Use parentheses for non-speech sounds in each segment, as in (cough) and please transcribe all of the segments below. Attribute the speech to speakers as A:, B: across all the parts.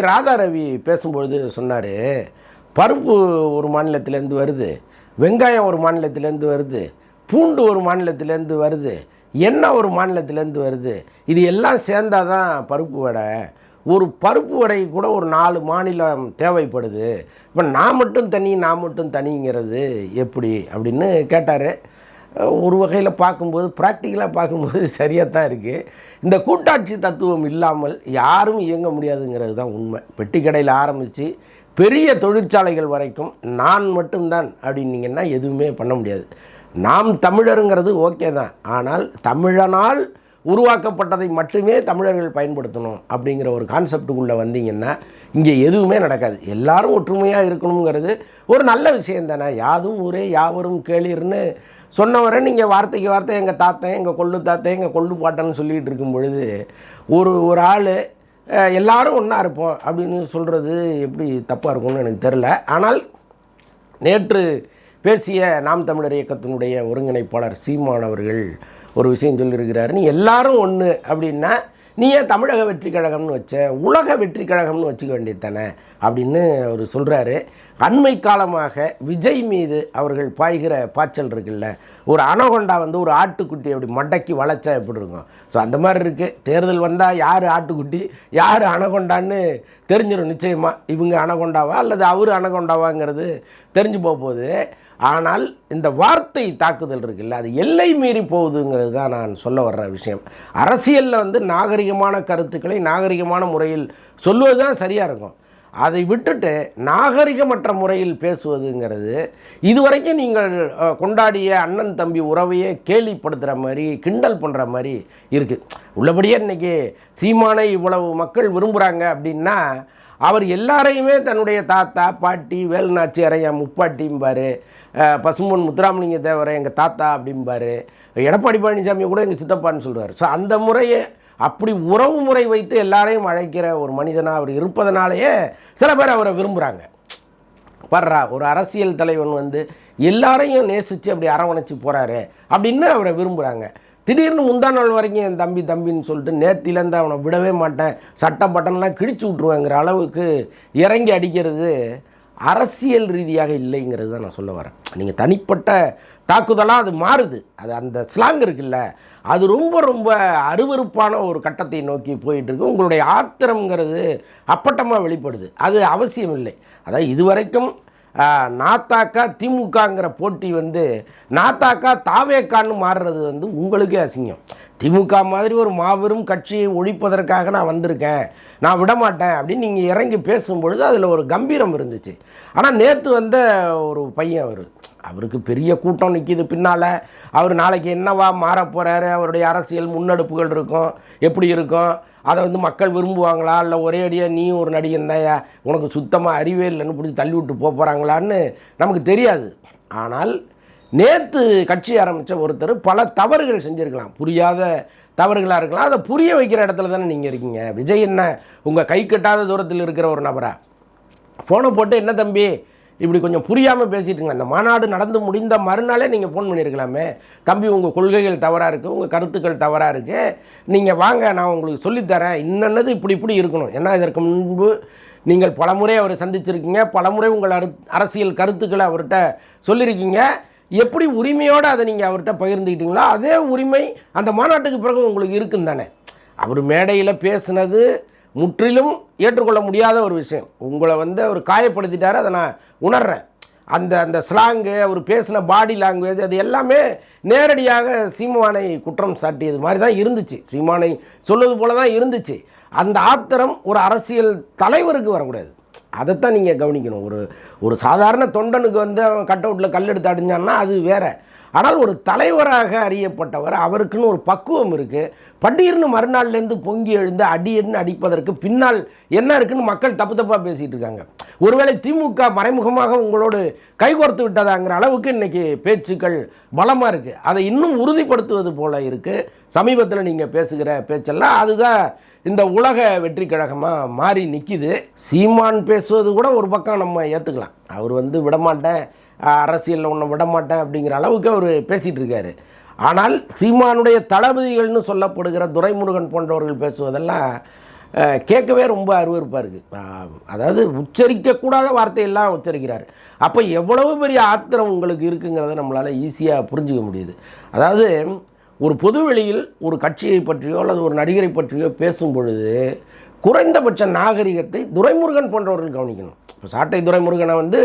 A: ராதா ரவி பேசும்பொழுது சொன்னார் பருப்பு ஒரு மாநிலத்திலேருந்து வருது வெங்காயம் ஒரு மாநிலத்திலேருந்து வருது பூண்டு ஒரு மாநிலத்திலேருந்து வருது எண்ணெய் ஒரு மாநிலத்திலேருந்து வருது. இது எல்லாம் சேர்ந்தாதான் பருப்பு வடை. ஒரு பருப்பு வடை கூட ஒரு நாலு மாநிலம் தேவைப்படுது. இப்போ நான் மட்டும் தனி நான் மட்டும் தனிங்கிறது எப்படி? அப்படின்னு கேட்டார். ஒரு வகையில் பார்க்கும்போது ப்ராக்டிக்கலாக பார்க்கும்போது (laughs) சரியாக தான் இருக்குது இந்த கூட்டாட்சி தத்துவம் இல்லாமல் யாரும் இயங்க முடியாதுங்கிறது தான் உண்மை. பெட்டி கடையில் ஆரம்பித்து பெரிய தொழிற்சாலைகள் வரைக்கும் நான் மட்டும்தான் அப்படின்னீங்கன்னா எதுவுமே பண்ண முடியாது. நாம் தமிழருங்கிறது ஓகே தான். ஆனால் தமிழனால் உருவாக்கப்பட்டதை மட்டுமே தமிழர்கள் பயன்படுத்தணும் அப்படிங்கிற ஒரு கான்செப்டுக்குள்ளே வந்தீங்கன்னா இங்கே எதுவுமே நடக்காது. எல்லாரும் ஒற்றுமையாக இருக்கணுங்கிறது ஒரு நல்ல விஷயம் தானே யாதும் ஊரே யாவரும் கேளீர்னு சொன்னவரை நீங்கள் வார்த்தைக்கு வார்த்தை எங்கள் தாத்தன் எங்கள் கொள்ளு தாத்தன் எங்கள் கொள்ளு பாட்டன்னு சொல்லிகிட்டு இருக்கும் பொழுது ஒரு ஒரு ஆள் எல்லாரும் ஒன்றா இருப்போம் அப்படின்னு சொல்கிறது எப்படி தப்பாக இருக்கும்னு எனக்கு தெரில ஆனால் நேற்று பேசிய நாம் தமிழர் இயக்கத்தினுடைய ஒருங்கிணைப்பாளர் சீமான் அவர்கள் ஒரு விஷயம் சொல்லியிருக்கிறாரு. நீ எல்லாரும் ஒன்று அப்படின்னா நீ ஏன் தமிழக வெற்றி கழகம்னு வச்ச? உலக வெற்றி கழகம்னு வச்சுக்க வேண்டியதானே அப்படின்னு அவர் சொல்கிறாரு அண்மை காலமாக விஜய் மீது அவர்கள் பாய்கிற பாய்ச்சல் இருக்குல்ல? ஒரு அணகொண்டா வந்து ஒரு ஆட்டுக்குட்டி அப்படி மடக்கி வளைச்சா எப்படி இருக்கும்? ஸோ அந்த மாதிரி இருக்குது தேர்தல் வந்தால் யார் ஆட்டுக்குட்டி யார் அணகொண்டான்னு தெரிஞ்சிடும் நிச்சயமாக இவங்க அணகொண்டாவா அல்லது அவர் அணகொண்டாவாங்கிறது தெரிஞ்சு போக போகுது. ஆனால் இந்த வார்த்தை தாக்குதல் இருக்குல்ல அது எல்லை மீறி போகுதுங்கிறது தான் நான் சொல்ல வர்ற விஷயம். அரசியலில் வந்து நாகரிகமான கருத்துக்களை நாகரிகமான முறையில் சொல்வது தான் சரியாக இருக்கும். அதை விட்டுட்டு நாகரிகமற்ற முறையில் பேசுவதுங்கிறது இதுவரைக்கும் நீங்கள் கொண்டாடிய அண்ணன் தம்பி உறவையே கேலிப்படுத்துகிற மாதிரி கிண்டல் பண்ணுற மாதிரி இருக்குது உள்ளபடியே இன்றைக்கி சீமானை இவ்வளவு மக்கள் விரும்புகிறாங்க அப்படின்னா அவர் எல்லாரையுமே தன்னுடைய தாத்தா பாட்டி வேலுநாச்சியாரை முப்பாட்டிம்பார் பசும்பொன் முத்துராமலிங்க தேவரை எங்கள் தாத்தா அப்படிம்பாரு. எடப்பாடி பழனிசாமி கூட எங்கள் சித்தப்பான்னு சொல்கிறார் ஸோ அந்த முறையை அப்படி உறவு முறை வைத்து எல்லாரையும் அழைக்கிற ஒரு மனிதனாக அவர் இருப்பதனாலேயே சில பேர் அவரை விரும்புகிறாங்க வர்றா ஒரு அரசியல் தலைவன் வந்து எல்லாரையும் நேசித்து அப்படி அரவணைச்சு போகிறாரு அப்படின்னு அவரை விரும்புகிறாங்க திடீர்னு முந்தா நாள் வரைக்கும் என் தம்பி தம்பின்னு சொல்லிட்டு நேத்திலேருந்து அவனை விடவே மாட்டேன். சட்ட பட்டன்லாம் கிழிச்சு விட்ருவேங்கிற அளவுக்கு இறங்கி அடிக்கிறது அரசியல் ரீதியாக இல்லைங்கிறது தான் நான் சொல்ல வரேன். நீங்கள் தனிப்பட்ட தாக்குதலாக அது மாறுது. அது அந்த ஸ்லாங் இருக்குல்ல அது ரொம்ப ரொம்ப அருவருப்பான ஒரு கட்டத்தை நோக்கி போயிட்டுருக்கு. உங்களுடைய ஆத்திரம்ங்கிறது அப்பட்டமாக வெளிப்படுது. அது அவசியம் இல்லை அதாவது இதுவரைக்கும் நாத்தாக்கா திமுகங்கிற போட்டி வந்து நாத்தாக்கா தாவேக்கான்னு மாறுறது வந்து உங்களுக்கே அசிங்கம். திமுக மாதிரி ஒரு மாபெரும் கட்சியை ஒழிப்பதற்காக நான் வந்திருக்கேன். நான் விட மாட்டேன் அப்படின்னு நீங்கள் இறங்கி பேசும்பொழுது அதில் ஒரு கம்பீரம் இருந்துச்சு. ஆனால் நேற்று வந்த ஒரு பையன் அவர் அவருக்கு பெரிய கூட்டம் நிற்கிது பின்னால். அவர் நாளைக்கு என்னவா மாற போகிறாரு அவருடைய அரசியல் முன்னெடுப்புகள் இருக்கும். எப்படி இருக்கும்? அதை வந்து மக்கள் விரும்புவாங்களா? இல்லை ஒரே அடியாக நீ ஒரு நடிகன் தாயா உனக்கு சுத்தமாக அறிவே இல்லைன்னு பிடிச்சி தள்ளி விட்டு போகிறாங்களான்னு நமக்கு தெரியாது. ஆனால் நேற்று கட்சி ஆரம்பித்த ஒருத்தர் பல தவறுகள் செஞ்சுருக்கலாம். புரியாத தவறுகளாக இருக்கலாம். அதை புரிய வைக்கிற இடத்துல தானே நீங்கள் இருக்கீங்க. விஜய் என்ன உங்கள் கை கட்டாத தூரத்தில் இருக்கிற ஒரு நபரா? ஃபோனை போட்டு என்ன தம்பி? இப்படி கொஞ்சம் புரியாமல் பேசிட்டுங்க. அந்த மாநாடு நடந்து முடிந்த மறுநாளே நீங்கள் ஃபோன் பண்ணியிருக்கலாமே தம்பி உங்கள் கொள்கைகள் தவறாக இருக்குது உங்கள் கருத்துக்கள் தவறாக இருக்குது நீங்கள் வாங்க நான் உங்களுக்கு சொல்லித்தரேன் இன்னன்னது இப்படி இப்படி இருக்கணும். ஏன்னா இதற்கு முன்பு நீங்கள் பலமுறை அவரை சந்திச்சிருக்கீங்க. பலமுறை உங்கள் அரு அரசியல் கருத்துக்களை அவர்கிட்ட சொல்லியிருக்கீங்க எப்படி உரிமையோடு அதை நீங்கள் அவர்கிட்ட பகிர்ந்துக்கிட்டீங்களோ அதே உரிமை அந்த மாநாட்டுக்கு பிறகு உங்களுக்கு இருக்கும் தானே. அவர் மேடையில் பேசுனது முற்றிலும் ஏற்றுக்கொள்ள முடியாத ஒரு விஷயம். உங்களை வந்து அவர் காயப்படுத்திட்டார் அதை நான் உணர்றேன். அந்த அந்த ஸ்லாங்கு அவர் பேசின பாடி லாங்குவேஜ் அது எல்லாமே நேரடியாக சீமானை குற்றம் சாட்டியது மாதிரி தான் இருந்துச்சு. சீமானை சொல்லுவது போல தான் இருந்துச்சு. அந்த ஆத்திரம் ஒரு அரசியல் தலைவருக்கு வரக்கூடாது. அதைத்தான் நீங்கள் கவனிக்கணும். ஒரு ஒரு சாதாரண தொண்டனுக்கு வந்து அவன் கட் அவுட்டில் கல் எடுத்து அடிஞ்சான்னா அது வேறு. ஆனால் ஒரு தலைவராக அறியப்பட்டவர் அவருக்குன்னு ஒரு பக்குவம் இருக்குது பட்டீர்னு மறுநாள்லேருந்து பொங்கி எழுந்து அடியன்னு அடிப்பதற்கு பின்னால் என்ன இருக்குன்னு மக்கள் தப்பு தப்பாக பேசிகிட்டு இருக்காங்க. ஒருவேளை திமுக மறைமுகமாக உங்களோடு கைகோர்த்து விட்டதாங்கிற அளவுக்கு இன்றைக்கி பேச்சுக்கள் பலமாக இருக்குது அதை இன்னும் உறுதிப்படுத்துவது போல் இருக்குது சமீபத்தில் நீங்கள் பேசுகிற பேச்செல்லாம் அதுதான் இந்த உலக வெற்றி கழகமாக மாறி நிற்கிது சீமான் பேசுவது கூட ஒரு பக்கம் நம்ம ஏற்றுக்கலாம் அவர் வந்து விடமாட்டேன் அரசியலில் ஒன்றை விடமாட்டேன் அப்படிங்கிற அளவுக்கு அவர் பேசிகிட்டு இருக்காரு ஆனால் சீமானுடைய தளபதிகள்னு சொல்லப்படுகிற துரைமுருகன் போன்றவர்கள் பேசுவதெல்லாம் கேட்கவே ரொம்ப அருவருப்பாக இருக்குது அதாவது உச்சரிக்கக்கூடாத வார்த்தையெல்லாம் உச்சரிக்கிறார். அப்போ எவ்வளவு பெரிய ஆத்திரம் உங்களுக்கு இருக்குங்கிறத நம்மளால் ஈஸியாக புரிஞ்சுக்க முடியுது. அதாவது ஒரு பொதுவெளியில் ஒரு கட்சியை பற்றியோ அல்லது ஒரு நடிகரை பற்றியோ பேசும் பொழுது குறைந்தபட்ச நாகரிகத்தை துரைமுருகன் போன்றவர்கள் கவனிக்கணும். இப்போ சாட்டை துரைமுருகனை வந்து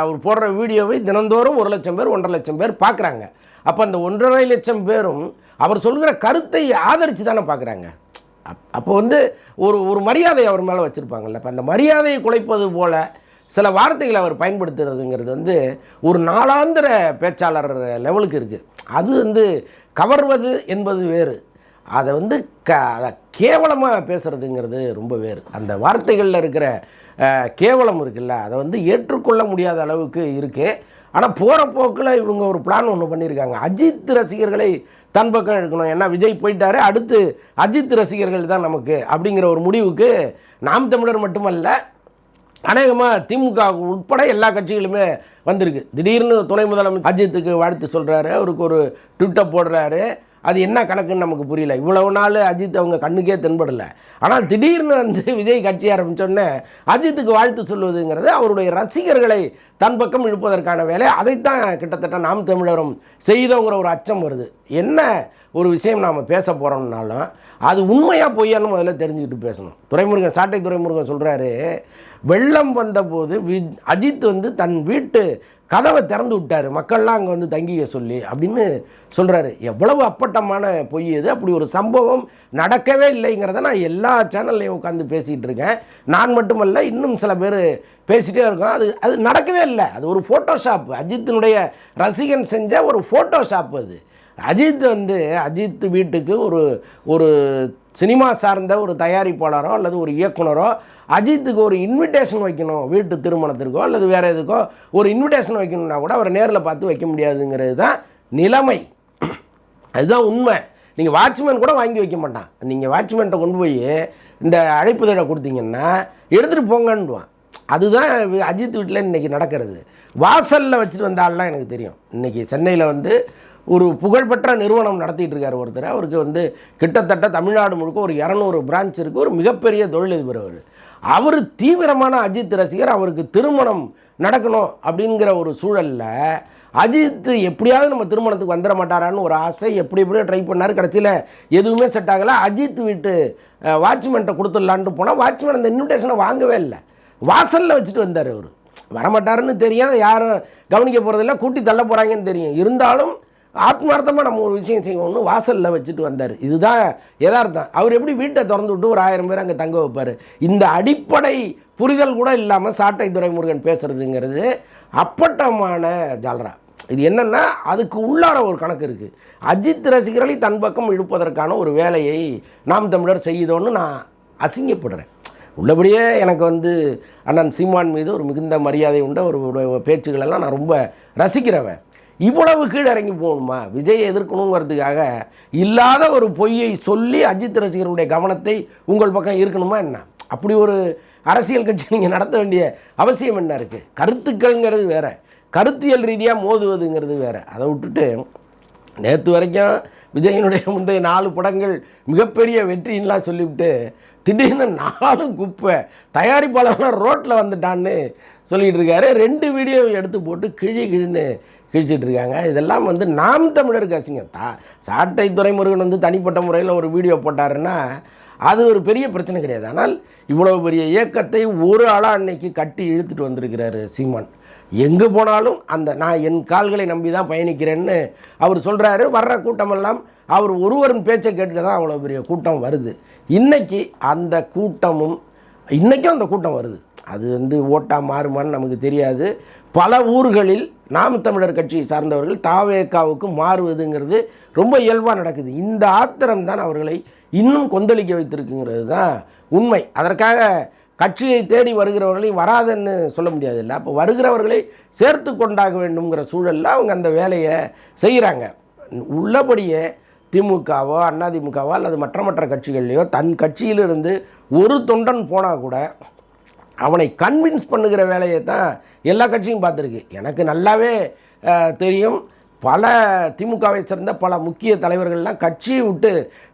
A: அவர் போடுற வீடியோவை தினந்தோறும் ஒரு லட்சம் பேர் ஒன்றரை லட்சம் பேர் பார்க்குறாங்க. அப்போ அந்த ஒன்றரை லட்சம் பேரும் அவர் சொல்கிற கருத்தை ஆதரித்து தானே பார்க்குறாங்க. அப் அப்போ வந்து ஒரு ஒரு மரியாதை அவர் மேலே வச்சுருப்பாங்கல்ல. இப்போ அந்த மரியாதையை குலைப்பது போல் சில வார்த்தைகளை அவர் பயன்படுத்துறதுங்கிறது வந்து ஒரு நாளாந்திர பேச்சாளர் லெவலுக்கு இருக்குது அது வந்து கவர்வது என்பது வேறு. அதை வந்து க அதை கேவலமாக பேசுகிறதுங்கிறது ரொம்ப வேறு அந்த வார்த்தைகளில் இருக்கிற கேவலம் இருக்குல்ல அதை வந்து ஏற்றுக்கொள்ள முடியாத அளவுக்கு இருக்குது ஆனால் போகிற போக்கில் இவங்க ஒரு பிளான் ஒன்று பண்ணியிருக்காங்க அஜித் ரசிகர்களை தன் பக்கம் எடுக்கணும். ஏன்னா விஜய் போயிட்டாரு அடுத்து அஜித் ரசிகர்கள் தான் நமக்கு அப்படிங்கிற ஒரு முடிவுக்கு நாம் தமிழர் மட்டுமல்ல அநேகமாக திமுக உட்பட எல்லா கட்சிகளுமே வந்திருக்கு. திடீர்னு துணை முதலமைச்சர் அஜித்துக்கு வாழ்த்து சொல்கிறாரு அவருக்கு ஒரு ட்விட்டர் போடுறாரு. அது என்ன கணக்குன்னு நமக்கு புரியல. இவ்வளவு நாள் அஜித் அவங்க கண்ணுக்கே தென்படலை. ஆனால் திடீர்னு வந்து விஜய் கட்சி ஆரம்பித்தோடனே அஜித்துக்கு வாழ்த்து சொல்வதுங்கிறது அவருடைய ரசிகர்களை தன் பக்கம் இழுப்பதற்கான வேலை. அதைத்தான் கிட்டத்தட்ட நாம் தமிழரும் செய்தோங்கிற ஒரு அச்சம் வருது. என்ன ஒரு விஷயம் நாம் பேச போகிறோம்னாலும் அது உண்மையாக பொய்யான்னு முதல்ல தெரிஞ்சுக்கிட்டு பேசணும். துறைமுருகன் சாட்டை துறைமுருகன் சொல்கிறாரு வெள்ளம் வந்தபோது வி அஜித் வந்து தன் வீட்டு கதவை திறந்து விட்டார். மக்கள்லாம் அங்கே வந்து தங்கிக்க சொல்லி அப்படின்னு சொல்கிறாரு எவ்வளவு அப்பட்டமான பொய் இது. அப்படி ஒரு சம்பவம் நடக்கவே இல்லைங்கிறத நான் எல்லா சேனல்லையும் உட்காந்து பேசிகிட்டு இருக்கேன். நான் மட்டுமல்ல இன்னும் சில பேர் பேசிகிட்டே இருக்கோம். அது அது நடக்கவே இல்லை. அது ஒரு ஃபோட்டோஷாப் அஜித்தினுடைய ரசிகன் செஞ்ச ஒரு ஃபோட்டோஷாப் அது. அஜித் வந்து அஜித் வீட்டுக்கு ஒரு ஒரு சினிமா சார்ந்த ஒரு தயாரிப்பாளரோ அல்லது ஒரு இயக்குனரோ அஜித்துக்கு ஒரு இன்விடேஷன் வைக்கணும் வீட்டு திருமணத்திற்கோ அல்லது வேறு எதுக்கோ ஒரு இன்விடேஷன் வைக்கணும்னா கூட அவரை நேரில் பார்த்து வைக்க முடியாதுங்கிறது தான் நிலைமை. அதுதான் உண்மை. நீங்கள் வாட்ச்மேன் கூட வாங்கி வைக்க மாட்டான். நீங்கள் வாட்ச்மேன்கிட்ட கொண்டு போய் இந்த அழைப்புதழை கொடுத்தீங்கன்னா எடுத்துகிட்டு போங்கன்னுவான். அதுதான் அஜித் வீட்டில் இன்றைக்கி நடக்கிறது. வாசலில் வச்சுட்டு வந்த எனக்கு தெரியும். இன்றைக்கி சென்னையில் வந்து ஒரு புகழ்பெற்ற நிறுவனம் நடத்திட்டு இருக்கார் ஒருத்தர். அவருக்கு வந்து கிட்டத்தட்ட தமிழ்நாடு முழுக்க ஒரு இரநூறு பிரான்ச் இருக்குது ஒரு மிகப்பெரிய தொழிலதிபர் அவர். அவர் தீவிரமான அஜித் ரசிகர் அவருக்கு திருமணம் நடக்கணும் அப்படிங்கிற ஒரு சூழலில் அஜித் எப்படியாவது நம்ம திருமணத்துக்கு வந்துட மாட்டாரான்னு ஒரு ஆசை எப்படி எப்படியோ ட்ரை பண்ணார். கடைசியில் எதுவுமே செட் ஆகலை. அஜித் வீட்டு வாட்ச்மேன்ட்ட கொடுத்துடலான்ட்டு போனால் வாட்ச்மேன் அந்த இன்விடேஷனை வாங்கவே இல்லை. வாசலில் வச்சுட்டு வந்தார் அவர். வரமாட்டாருன்னு தெரியும் யாரும் கவனிக்க போகிறதில்ல கூட்டி தள்ள போகிறாங்கன்னு தெரியும். இருந்தாலும் ஆத்மார்த்தமாக நம்ம ஒரு விஷயம் செய்வோம்னு வாசலில் வச்சுட்டு வந்தார். இதுதான் எதார்த்தம் அவர் எப்படி வீட்டை திறந்து விட்டு ஒரு ஆயிரம் பேர் அங்கே தங்க வைப்பார்? இந்த அடிப்படை புரிதல் கூட இல்லாமல் சாட்டை துரைமுருகன் பேசுகிறதுங்கிறது அப்பட்டமான ஜாலரா. இது என்னென்னா அதுக்கு உள்ளார ஒரு கணக்கு இருக்குது அஜித் ரசிகர்களை தன் பக்கம் இழுப்பதற்கான ஒரு வேலையை நாம் தமிழர் செய்தோன்னு நான் அசிங்கப்படுறேன். உள்ளபடியே எனக்கு வந்து அண்ணன் சீமான் மீது ஒரு மிகுந்த மரியாதை உண்ட. ஒரு ஒரு பேச்சுகளெல்லாம் நான் ரொம்ப ரசிக்கிறவன். இவ்வளவு கீழிறங்கி போகணுமா? விஜயை எதிர்க்கணுங்கிறதுக்காக இல்லாத ஒரு பொய்யை சொல்லி அஜித் ரசிகருடைய கவனத்தை உங்கள் பக்கம் இருக்கணுமா என்ன? அப்படி ஒரு அரசியல் கட்சி நீங்கள் நடத்த வேண்டிய அவசியம் என்ன இருக்குது கருத்துக்கள்ங்கிறது வேறு. கருத்தியல் ரீதியாக மோதுவதுங்கிறது வேற. அதை விட்டுட்டு நேற்று வரைக்கும் விஜயனுடைய முந்தைய நாலு படங்கள் மிகப்பெரிய வெற்றின்லாம் சொல்லிவிட்டு திடீர்னு நாலும் குப்பை தயாரிப்பாளர்லாம் ரோட்டில் வந்துட்டான்னு சொல்லிகிட்டு இருக்காரு ரெண்டு வீடியோ எடுத்து போட்டு கிழி கிழின்னு கிழிச்சிட்டு இருக்காங்க இதெல்லாம் வந்து நாம் தமிழருக்கு அசிங்க தா சாட்டை துறைமுருகன் வந்து தனிப்பட்ட முறையில் ஒரு வீடியோ போட்டாருன்னா அது ஒரு பெரிய பிரச்சனை கிடையாது. ஆனால் இவ்வளோ பெரிய இயக்கத்தை ஒரு ஆளாக அன்னைக்கு கட்டி இழுத்துட்டு வந்திருக்கிறாரு சீமான். எங்கே போனாலும் அந்த நான் என் கால்களை நம்பி தான் பயணிக்கிறேன்னு அவர் சொல்கிறாரு வர்ற கூட்டமெல்லாம் அவர் ஒருவரின் பேச்சை கேட்க தான் அவ்வளோ பெரிய கூட்டம் வருது. இன்றைக்கி அந்த கூட்டமும் இன்றைக்கும் அந்த கூட்டம் வருது. அது வந்து ஓட்டா மாறுமான்னு நமக்கு தெரியாது. பல ஊர்களில் நாம் தமிழர் கட்சியை சார்ந்தவர்கள் தாவேக்காவுக்கு மாறுவதுங்கிறது ரொம்ப இயல்பாக நடக்குது. இந்த ஆத்திரம் தான் அவர்களை இன்னும் கொந்தளிக்க வைத்திருக்குங்கிறது தான் உண்மை. அதற்காக கட்சியை தேடி வருகிறவர்களை வராதுன்னு சொல்ல முடியாது இல்லை அப்போ வருகிறவர்களை சேர்த்து கொண்டாக வேண்டுங்கிற சூழலில் அவங்க அந்த வேலையை செய்கிறாங்க உள்ளபடியே திமுகவோ அதிமுகவோ அல்லது மற்ற மற்ற கட்சிகள்லையோ தன் கட்சியிலிருந்து ஒரு தொண்டன் போனால் கூட அவனை கன்வின்ஸ் பண்ணுகிற வேலையை தான் எல்லா கட்சியும் பார்த்துருக்கு. எனக்கு நல்லாவே தெரியும். பல திமுகவை சேர்ந்த பல முக்கிய தலைவர்கள்லாம் கட்சியை விட்டு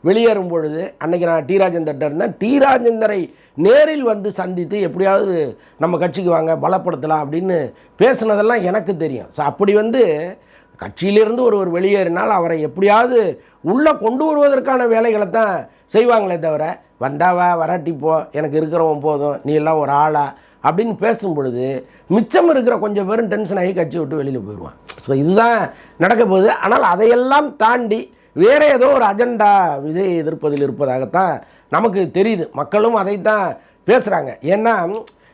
A: வெளியேறும் பொழுது அன்றைக்கி நான் டி ராஜேந்தர்கிட்ட இருந்தேன். டி ராஜேந்தரை நேரில் வந்து சந்தித்து எப்படியாவது நம்ம கட்சிக்கு வாங்க பலப்படுத்தலாம் அப்படின்னு பேசுனதெல்லாம் எனக்கு தெரியும். ஸோ அப்படி வந்து கட்சியிலிருந்து ஒருவர் வெளியேறினால் அவரை எப்படியாவது உள்ளே கொண்டு வருவதற்கான வேலைகளை தான் செய்வாங்களே தவிர வந்தாவா வராட்டி போ எனக்கு இருக்கிறவன் போதும் நீ எல்லாம் ஒரு ஆளா? அப்படின்னு பேசும் பொழுது மிச்சம் இருக்கிற கொஞ்சம் பேரும் டென்ஷன் ஆகி கட்சி விட்டு வெளியில் போயிடுவான். ஸோ இதுதான் நடக்க போகுது. ஆனால் அதையெல்லாம் தாண்டி வேறு ஏதோ ஒரு அஜெண்டா விஜய் எதிர்ப்பதில் இருப்பதாகத்தான் நமக்கு தெரியுது. மக்களும் அதைத்தான் பேசுகிறாங்க ஏன்னா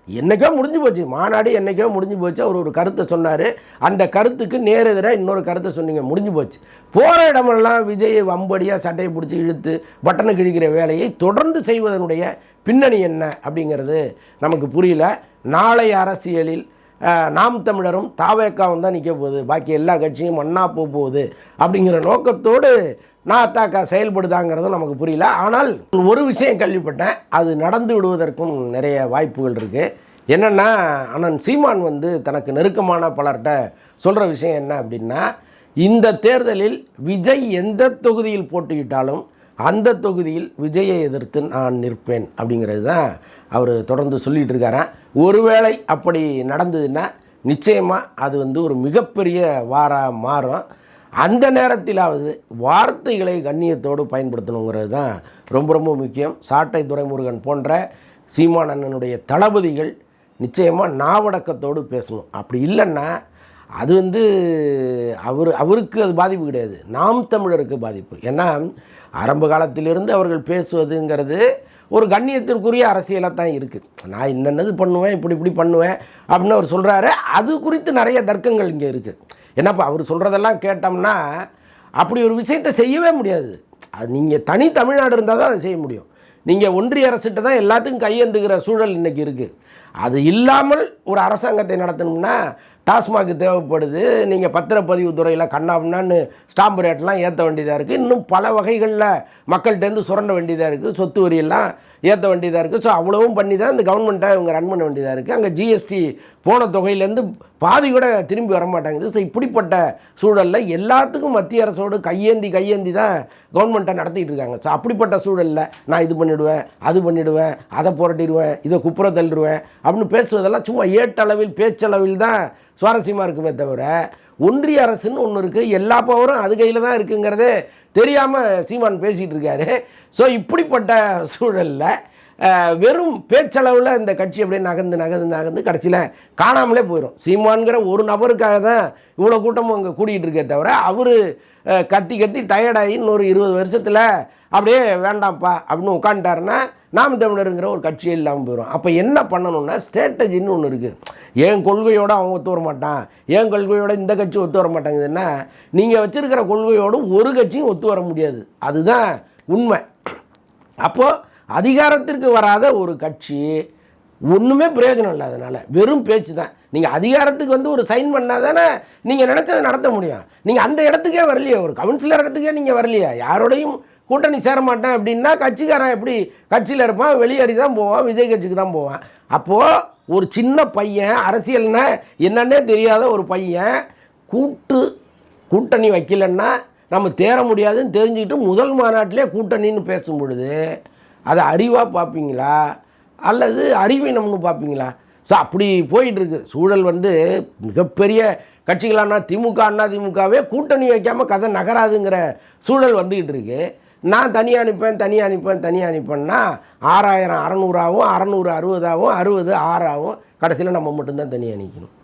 A: என்னைக்கோ முடிஞ்சு போச்சு. மாநாடு என்னைக்கோ முடிஞ்சு போச்சு. அவர் ஒரு கருத்தை சொன்னார். அந்த கருத்துக்கு நேரெதிராக இன்னொரு கருத்தை சொன்னீங்க. முடிஞ்சு போச்சு. போகிற இடமெல்லாம் விஜயை வம்படியாக சட்டையை பிடிச்சி இழுத்து பட்டனை கிழிக்கிற வேலையை தொடர்ந்து செய்வதனுடைய பின்னணி என்ன அப்படிங்கிறது நமக்கு புரியல. நாளை அரசியலில் நாம் தமிழரும் தாவேக்காவும் தான் நிற்க போகுது. பாக்கி எல்லா கட்சியும் மண்ணா போக போகுது அப்படிங்கிற நோக்கத்தோடு நாத்தாக்கா செயல்படுதாங்கிறதும் நமக்கு புரியல. ஆனால் ஒரு விஷயம் கேள்விப்பட்டேன். அது நடந்து விடுவதற்கும் நிறைய வாய்ப்புகள் இருக்குது என்னென்னா அண்ணன் சீமான் வந்து தனக்கு நெருக்கமான பலர்கிட்ட சொல்கிற விஷயம் என்ன அப்படின்னா இந்த தேர்தலில் விஜய் எந்த தொகுதியில் போட்டியிட்டாலும் அந்த தொகுதியில் விஜயை எதிர்த்து நான் நிற்பேன் அப்படிங்கிறது தான் அவர் தொடர்ந்து சொல்லிகிட்டு இருக்காரன் ஒருவேளை அப்படி நடந்ததுன்னா நிச்சயமாக அது வந்து ஒரு மிகப்பெரிய வாராக மாறும். அந்த நேரத்திலாவது வார்த்தைகளை கண்ணியத்தோடு பயன்படுத்தணுங்கிறது தான் ரொம்ப ரொம்ப முக்கியம். சாட்டை துரைமுருகன் போன்ற சீமான் அண்ணனுடைய தளபதிகள் நிச்சயமாக நாவடக்கத்தோடு பேசணும். அப்படி இல்லைன்னா அது வந்து அவர் அவருக்கு அது பாதிப்பு கிடையாது. நாம் தமிழருக்கு பாதிப்பு. ஏன்னா ஆரம்ப காலத்திலிருந்து அவர்கள் பேசுவதுங்கிறது ஒரு கண்ணியத்திற்குரிய அரசியலாக தான் இருக்குது நான் என்னென்னது பண்ணுவேன் இப்படி இப்படி பண்ணுவேன் அப்படின்னு அவர் சொல்கிறாரு அது குறித்து நிறைய தர்க்கங்கள் இங்கே இருக்குது என்னப்பா அவர் சொல்கிறதெல்லாம் கேட்டோம்னா அப்படி ஒரு விஷயத்தை செய்யவே முடியாது. அது நீங்கள் தனி தமிழ்நாடு இருந்தால் தான் அதை செய்ய முடியும். நீங்கள் ஒன்றிய அரசுகிட்ட தான் எல்லாத்துக்கும் கையெழுந்துக்கிற சூழல் இன்றைக்கி இருக்குது அது இல்லாமல் ஒரு அரசாங்கத்தை நடத்தணும்னா டாஸ்மாக் தேவைப்படுது. நீங்கள் பத்திரப்பதிவு துறையில் கண்ணாப்னான்னு ஸ்டாம்பு ரேட்லாம் ஏற்ற வேண்டியதாக இருக்குது இன்னும் பல வகைகளில் மக்கள்கிட்டேருந்து சுரண்ட வேண்டியதாக இருக்குது சொத்து வரியெல்லாம் ஏற்ற வேண்டியதாக இருக்குது ஸோ அவ்வளவும் பண்ணி தான் இந்த கவர்மெண்ட்டை இவங்க ரன் பண்ண வேண்டியதாக இருக்குது அங்கே ஜிஎஸ்டி போன தொகையிலேருந்து பாதி கூட திரும்பி வர மாட்டாங்குது ஸோ இப்படிப்பட்ட சூழலில் எல்லாத்துக்கும் மத்திய அரசோடு கையேந்தி கையேந்தி தான் கவர்மெண்ட்டை நடத்திட்டு இருக்காங்க. ஸோ அப்படிப்பட்ட சூழலில் நான் இது பண்ணிவிடுவேன் அது பண்ணிவிடுவேன் அதை புரட்டிடுவேன் இதை குப்புற தள்ளிடுவேன் அப்படின்னு பேசுவதெல்லாம் சும்மா ஏட்டளவில் பேச்சளவில் தான் சுவாரஸ்யமாக இருக்குமே தவிர ஒன்றிய அரசுன்னு ஒன்று இருக்குது எல்லா பவரும் அது கையில் தான் இருக்குங்கிறதே தெரியாமல் சீமான் பேசிகிட்டு இருக்காரு. ஸோ இப்படிப்பட்ட சூழலில் வெறும் பேச்சளவில் இந்த கட்சி அப்படியே நகர்ந்து நகர்ந்து நகர்ந்து கடைசியில் காணாமலே போயிடும் சீமான்கிற ஒரு நபருக்காக தான் இவ்வளோ கூட்டமும் அங்கே கூட்டிகிட்டு இருக்கே தவிர அவர் கத்தி கத்தி டயர்டாகி இன்னொரு இருபது வருஷத்தில் அப்படியே வேண்டாம்ப்பா அப்படின்னு உட்காந்துட்டாருன்னா நாம் தமிழருங்கிற ஒரு கட்சியே இல்லாமல் போயிடும் அப்போ என்ன பண்ணணும்னா ஸ்ட்ராட்டஜின்னு ஒன்று இருக்குது என் கொள்கையோடு அவன் ஒத்து வர மாட்டான் என் கொள்கையோட இந்த கட்சி ஒத்து வர மாட்டாங்குதுன்னா நீங்கள் வச்சுருக்கிற கொள்கையோடு ஒரு கட்சியும் ஒத்து வர முடியாது. அதுதான் உண்மை. அப்போது அதிகாரத்திற்கு வராத ஒரு கட்சி ஒன்றுமே பிரயோஜனம் இல்லை அதனால். வெறும் பேச்சு தான். நீங்கள் அதிகாரத்துக்கு வந்து ஒரு சைன் பண்ணால் தானே நீங்கள் நினச்சதை நடத்த முடியும். நீங்கள் அந்த இடத்துக்கே வரலையே. ஒரு கவுன்சிலர் இடத்துக்கே நீங்கள் வரலையா. யாரோடையும் கூட்டணி சேர மாட்டேன் அப்படின்னா கட்சிக்காரன் எப்படி கட்சியில் இருப்பான் வெளியேறி தான் போவான் விஜய் கட்சிக்கு தான் போவான். அப்போது ஒரு சின்ன பையன் அரசியல்னா என்னன்னே தெரியாத ஒரு பையன் கூட்டு கூட்டணி வைக்கலன்னா நம்ம தேர முடியாதுன்னு தெரிஞ்சுக்கிட்டு முதல் மாநாட்டிலே கூட்டணின்னு பேசும் பொழுது அதை அறிவாக பார்ப்பீங்களா? அல்லது அறிவீனம்னு பார்ப்பீங்களா? ஸோ அப்படி போயிட்டுருக்கு. சூழல் வந்து மிகப்பெரிய கட்சிகளானா திமுக அண்ணா திமுகவே கூட்டணி வைக்காமல் கதை நகராதுங்கிற சூழல் வந்துக்கிட்டு இருக்குது நான் தனியாக அனுப்பேன் தனியாக அனுப்பேன் தனியாக அனுப்பேன்னா ஆறாயிரம் அறநூறாகவும் அறநூறு அறுபதாகவும் அறுபது ஆறாகவும் கடைசியில் நம்ம மட்டும்தான் தனியாக அனுப்பிக்கணும்